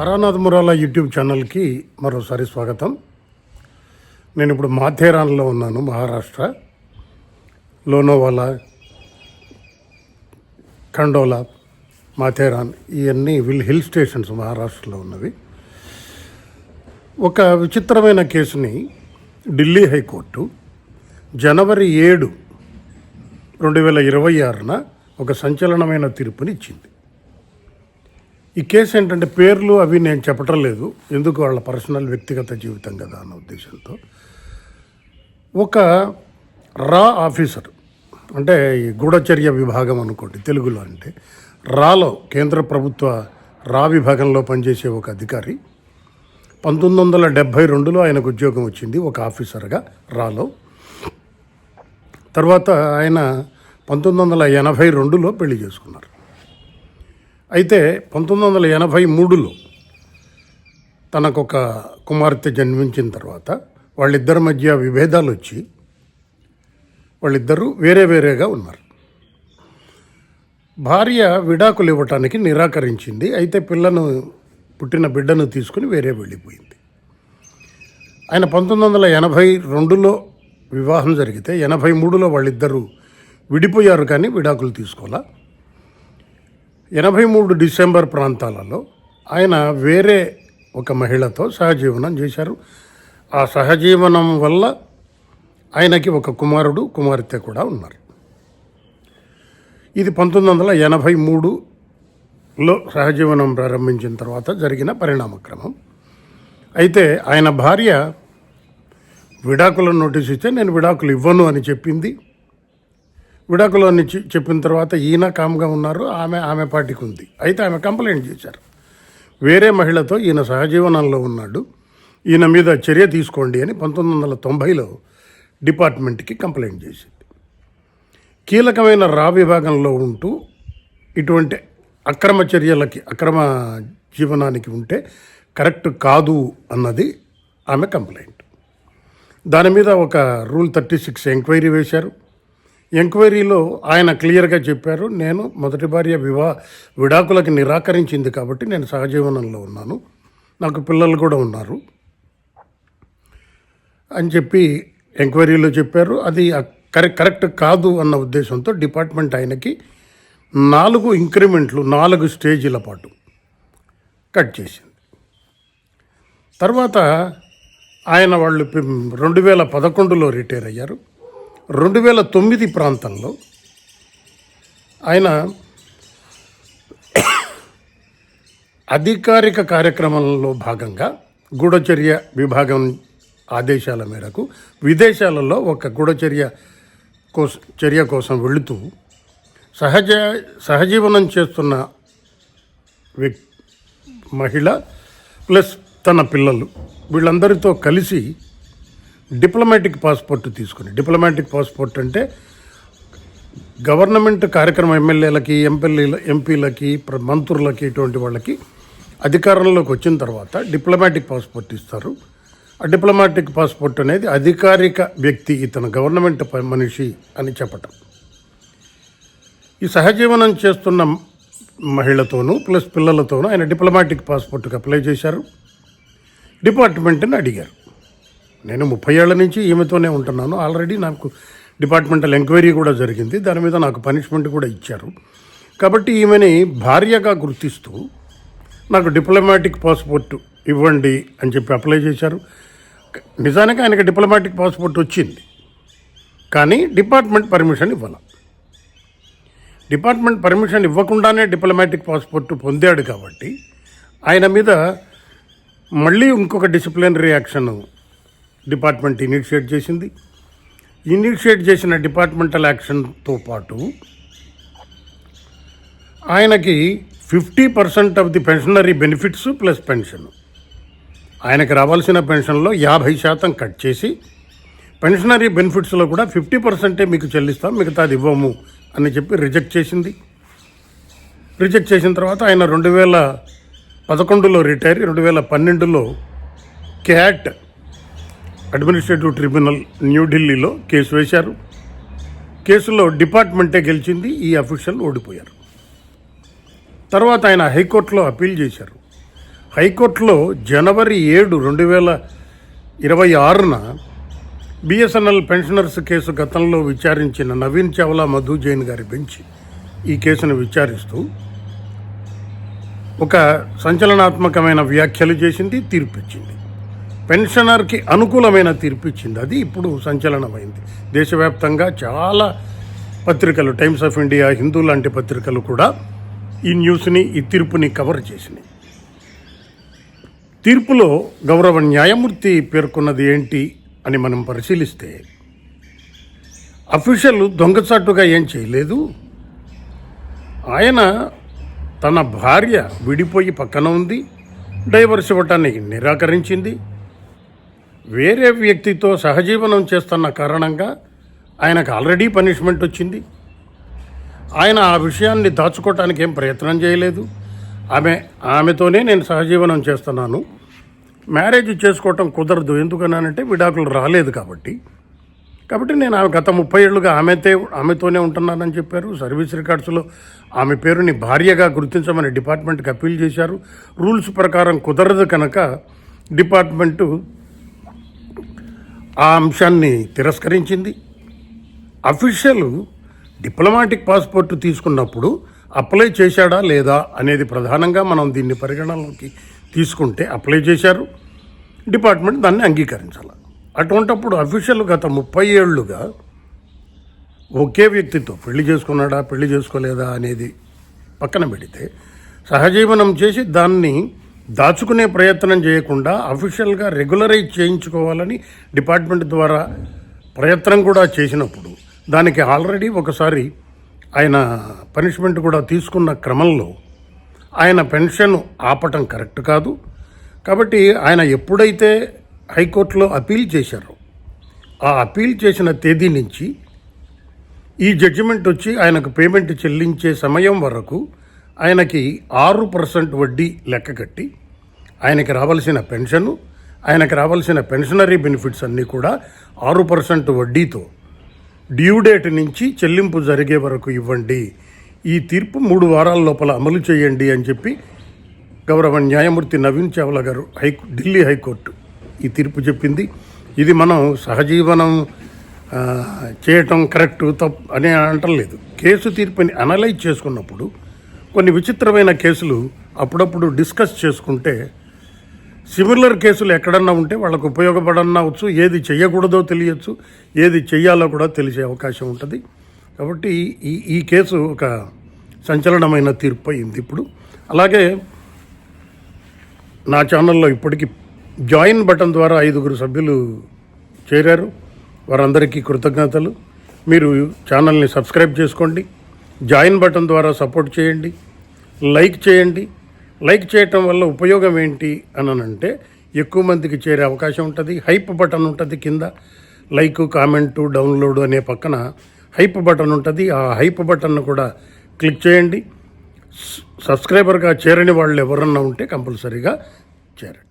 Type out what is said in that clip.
Taranath మురాలా YouTube ఛానల్కి మరోసారి స్వాగతం. నేను ఇప్పుడు మాథేరాన్లో ఉన్నాను మహారాష్ట్ర. లోనోవాలా ఖండోలా మాథేరాన్ ఇవన్నీ విల్ హిల్ స్టేషన్స్ మహారాష్ట్రలో ఉన్నవి. ఒక విచిత్రమైన కేసుని ఢిల్లీ హైకోర్టు జనవరి ఏడు రెండు వేల ఇరవై ఆరున ఒక సంచలనమైన తీర్పుని ఇచ్చింది ఈ కేసు ఏంటంటే పేర్లు అవి నేను చెప్పటం లేదు. ఎందుకు వాళ్ళ పర్సనల్ వ్యక్తిగత జీవితం కదా అన్న ఉద్దేశంతో. ఒక రా ఆఫీసర్ అంటే ఈ గూఢచర్య విభాగం అనుకోండి తెలుగులో అంటే రాలో కేంద్ర ప్రభుత్వ రా విభాగంలో పనిచేసే ఒక అధికారి పంతొమ్మిది వందల డెబ్భై రెండులో ఆయనకు ఉద్యోగం వచ్చింది ఒక ఆఫీసర్గా రాలో. తర్వాత ఆయన పంతొమ్మిది వందల ఎనభై రెండులో పెళ్ళి చేసుకున్నారు. అయితే పంతొమ్మిది వందల ఎనభై మూడులో తనకొక కుమార్తె జన్మించిన తర్వాత వాళ్ళిద్దరి మధ్య విభేదాలు వచ్చి వాళ్ళిద్దరూ వేరే వేరేగా ఉన్నారు. భార్య విడాకులు ఇవ్వటానికి నిరాకరించింది. అయితే పిల్లను పుట్టిన బిడ్డను తీసుకుని వేరే వెళ్ళిపోయింది. ఆయన పంతొమ్మిది వందల ఎనభై రెండులో వివాహం జరిగితే ఎనభై మూడులో వాళ్ళిద్దరూ విడిపోయారు కానీ విడాకులు తీసుకోవాలా ఎనభై మూడు డిసెంబర్ ప్రాంతాలలో ఆయన వేరే ఒక మహిళతో సహజీవనం చేశారు. ఆ సహజీవనం వల్ల ఆయనకి ఒక కుమారుడు కుమార్తె కూడా ఉన్నారు. ఇది పంతొమ్మిది వందల ఎనభై మూడులో సహజీవనం ప్రారంభించిన తర్వాత జరిగిన పరిణామక్రమం. అయితే ఆయన భార్య విడాకుల నోటీస్ ఇస్తే నేను విడాకులు ఇవ్వను అని చెప్పింది. విడాకులు అని చెప్పిన తర్వాత ఈయన కామ్గా ఉన్నారు ఆమె ఆమె పార్టీకి ఉంది. అయితే ఆమె కంప్లైంట్ చేశారు. వేరే మహిళతో ఈయన సహజీవనంలో ఉన్నాడు. ఈయన మీద చర్య తీసుకోండి అని పంతొమ్మిది వందల తొంభైలో డిపార్ట్మెంట్కి కంప్లైంట్ చేసింది. కీలకమైన రా విభాగంలో ఉంటూ ఇటువంటి అక్రమ చర్యలకి అక్రమ జీవనానికి ఉంటే కరెక్ట్ కాదు అన్నది ఆమె కంప్లైంట్. దాని మీద ఒక రూల్ థర్టీ సిక్స్ ఎంక్వైరీ వేశారు. ఎంక్వైరీలో ఆయన క్లియర్గా చెప్పారు. నేను మొదటి భార్య వివా విడాకులకు నిరాకరించింది కాబట్టి నేను సహజీవనంలో ఉన్నాను. నాకు పిల్లలు కూడా ఉన్నారు అని చెప్పి ఎంక్వైరీలో చెప్పారు. అది కరెక్ట్ కరెక్ట్ కాదు అన్న ఉద్దేశంతో డిపార్ట్మెంట్ ఆయనకి నాలుగు ఇంక్రిమెంట్లు నాలుగు స్టేజీల పాటు కట్ చేసింది. తర్వాత ఆయన వాళ్ళు రెండు వేల పదకొండులో రిటైర్ అయ్యారు. రెండు వేల తొమ్మిది ప్రాంతంలో ఆయన అధికారిక కార్యక్రమంలో భాగంగా గూఢచర్య విభాగం ఆదేశాల మేరకు విదేశాలలో ఒక గూఢచర్య కోస చర్య కోసం వెళుతూ సహజ సహజీవనం చేస్తున్న వ్యక్ మహిళ ప్లస్ తన పిల్లలు వీళ్ళందరితో కలిసి డిప్లొమాటిక్ పాస్పోర్ట్ తీసుకుని. డిప్లొమాటిక్ పాస్పోర్ట్ అంటే గవర్నమెంట్ కార్యక్రమం ఎమ్మెల్యేలకి ఎంపీల ఎంపీలకి ప్ర- మంత్రులకి ఇటువంటి వాళ్ళకి అధికారంలోకి వచ్చిన తర్వాత డిప్లొమాటిక్ పాస్పోర్ట్ ఇస్తారు. ఆ డిప్లొమాటిక్ పాస్పోర్ట్ అనేది అధికారిక వ్యక్తి ఇతను గవర్నమెంట్ మనిషి అని చెప్పటం. ఈ సహజీవనం చేస్తున్న మహిళతోనూ ప్లస్ పిల్లలతోనూ ఆయన డిప్లొమాటిక్ పాస్పోర్ట్కి అప్లై చేశారు. డిపార్ట్మెంట్ని అడిగారు. నేను ముప్పై ఏళ్ళ నుంచి ఈమెతోనే ఉంటున్నాను. ఆల్రెడీ నాకు డిపార్ట్మెంటల్ ఎంక్వైరీ కూడా జరిగింది. దాని మీద నాకు పనిష్మెంట్ కూడా ఇచ్చారు. కాబట్టి ఈమెని భార్యగా గుర్తిస్తూ నాకు డిప్లొమాటిక్ పాస్పోర్ట్ ఇవ్వండి అని చెప్పి అప్లై చేశారు. నిజానికి ఆయనకి డిప్లొమాటిక్ పాస్పోర్ట్ వచ్చింది. కానీ డిపార్ట్మెంట్ పర్మిషన్ ఇవ్వాలి. డిపార్ట్మెంట్ పర్మిషన్ ఇవ్వకుండానే డిప్లొమాటిక్ పాస్పోర్ట్ పొందాడు కాబట్టి ఆయన మీద మళ్ళీ ఇంకొక డిసిప్లినరీ యాక్షన్ డిపార్ట్మెంట్ ఇనిషియేట్ చేసింది. ఇనిషియేట్ చేసిన డిపార్ట్మెంటల్ యాక్షన్తో పాటు ఆయనకి fifty percent of the pensionary benefits plus pension. ఆయనకి రావాల్సిన పెన్షన్లో యాభై శాతం కట్ చేసి పెన్షనరీ బెనిఫిట్స్లో కూడా ఫిఫ్టీ పర్సెంటే మీకు చెల్లిస్తాం మిగతాది ఇవ్వము అని చెప్పి రిజెక్ట్ చేసింది. రిజెక్ట్ చేసిన తర్వాత ఆయన రెండు వేల పదకొండులో రిటైర్ రెండు వేల పన్నెండులో క్యాట్ అడ్మినిస్ట్రేటివ్ ట్రిబ్యునల్ న్యూఢిల్లీలో కేసు వేశారు. కేసులో డిపార్ట్మెంటే గెలిచింది ఈ అఫీషియల్ ఓడిపోయారు. తర్వాత ఆయన హైకోర్టులో అప్పీల్ చేశారు. హైకోర్టులో జనవరి ఏడు రెండు వేల ఇరవై ఆరున బిఎస్ఎన్ఎల్ పెన్షనర్స్ కేసు గతంలో విచారించిన నవీన్ చావ్లా మధు జైన్ గారి బెంచ్ ఈ కేసును విచారిస్తూ ఒక సంచలనాత్మకమైన వ్యాఖ్యలు చేసింది తీర్పు ఇచ్చింది. పెన్షనర్కి అనుకూలమైన తీర్పు ఇచ్చింది అది ఇప్పుడు సంచలనమైంది. దేశవ్యాప్తంగా చాలా పత్రికలు టైమ్స్ ఆఫ్ ఇండియా హిందూ లాంటి పత్రికలు కూడా ఈ న్యూస్ని ఈ తీర్పుని కవర్ చేసినాయి. తీర్పులో గౌరవ న్యాయమూర్తి పేర్కొన్నది ఏంటి అని మనం పరిశీలిస్తే అఫీషియల్ దొంగచాటుగా ఏం చేయలేదు. ఆయన తన భార్య విడిపోయి పక్కన ఉంది. డైవర్స్ ఇవ్వటానికి నిరాకరించింది. వేరే వ్యక్తితో సహజీవనం చేస్తున్న కారణంగా ఆయనకు ఆల్రెడీ పనిష్మెంట్ వచ్చింది. ఆయన ఆ విషయాన్ని దాచుకోవటానికి ఏం ప్రయత్నం చేయలేదు. ఆమె ఆమెతోనే నేను సహజీవనం చేస్తున్నాను. మ్యారేజ్ చేసుకోవటం కుదరదు. ఎందుకన్నానంటే విడాకులు రాలేదు కాబట్టి. కాబట్టి నేను ఆమె గత ముప్పై ఏళ్ళుగా ఆమెతే ఆమెతోనే ఉంటున్నానని చెప్పారు. సర్వీస్ రికార్డ్స్లో ఆమె పేరుని భార్యగా గుర్తించమని డిపార్ట్మెంట్కి అప్పీల్ చేశారు. రూల్స్ ప్రకారం కుదరదు కనుక డిపార్ట్మెంటు ఆ అంశాన్ని తిరస్కరించింది. అఫీషియల్ డిప్లొమాటిక్ పాస్పోర్ట్ తీసుకున్నప్పుడు అప్లై చేశాడా లేదా అనేది ప్రధానంగా మనం దీన్ని పరిగణనలోకి తీసుకుంటే అప్లై చేశారు. డిపార్ట్మెంట్ దాన్ని అంగీకరించాలి. అటువంటప్పుడు అఫీషియల్ గత ముప్పై ఏళ్ళుగా ఒకే వ్యక్తితో పెళ్ళి చేసుకున్నాడా పెళ్ళి చేసుకోలేదా అనేది పక్కన పెడితే సహజీవనం చేసి దాన్ని దాచుకునే ప్రయత్నం చేయకుండా అఫీషియల్గా రెగ్యులరైజ్ చేయించుకోవాలని డిపార్ట్మెంట్ ద్వారా ప్రయత్నం కూడా చేసినప్పుడు దానికి ఆల్రెడీ ఒకసారి ఆయన పనిష్మెంట్ కూడా తీసుకున్న క్రమంలో ఆయన పెన్షన్ ఆపటం కరెక్ట్ కాదు. కాబట్టి ఆయన ఎప్పుడైతే హైకోర్టులో అపీల్ చేశారో ఆ అపీల్ చేసిన తేదీ నుంచి ఈ జడ్జిమెంట్ వచ్చి ఆయనకు పేమెంట్ చెల్లించే సమయం వరకు ఆయనకి ఆరు పర్సెంట్ వడ్డీ లెక్క కట్టి ఆయనకి రావాల్సిన పెన్షను ఆయనకి రావాల్సిన పెన్షనరీ బెనిఫిట్స్ అన్నీ కూడా ఆరు పర్సెంట్ వడ్డీతో డ్యూ డేట్ నుంచి చెల్లింపు జరిగే వరకు ఇవ్వండి. ఈ తీర్పు మూడు వారాల లోపల అమలు చేయండి అని చెప్పి గౌరవ న్యాయమూర్తి నవీన్ చావ్లా గారు హై ఢిల్లీ హైకోర్టు ఈ తీర్పు చెప్పింది. ఇది మనం సహజీవనం చేయటం కరెక్ట్ తప్పు అని అంటలేదు కేసు తీర్పుని అనలైజ్ చేసుకున్నప్పుడు కొన్ని విచిత్రమైన కేసులు అప్పుడప్పుడు డిస్కస్ చేసుకుంటే సిమిలర్ కేసులు ఎక్కడన్నా ఉంటే వాళ్ళకు ఉపయోగపడనవచ్చు ఏది చేయకూడదో తెలియచ్చు ఏది చేయాలో కూడా తెలిసే అవకాశం ఉంటుంది. కాబట్టి ఈ ఈ కేసు ఒక సంచలనమైన తీర్పు అయింది ఇప్పుడు. అలాగే నా ఛానల్లో ఇప్పటికీ జాయిన్ బటన్ ద్వారా ఐదుగురు సభ్యులు చేరారు. వారందరికీ కృతజ్ఞతలు. మీరు ఛానల్ని సబ్స్క్రైబ్ చేసుకోండి. జాయిన్ బటన్ ద్వారా సపోర్ట్ చేయండి. లైక్ చేయండి. లైక్ చేయటం వల్ల ఉపయోగం ఏంటి అని అంటే ఎక్కువ మందికి చేరే అవకాశం ఉంటుంది. హైప్ బటన్ ఉంటుంది కింద. లైక్ కామెంటు డౌన్లోడ్ అనే పక్కన హైప్ బటన్ ఉంటుంది. ఆ హైప్ బటన్ను కూడా క్లిక్ చేయండి. సబ్స్క్రైబర్గా చేరని వాళ్ళు ఎవరన్నా ఉంటే కంపల్సరీగా చేరండి.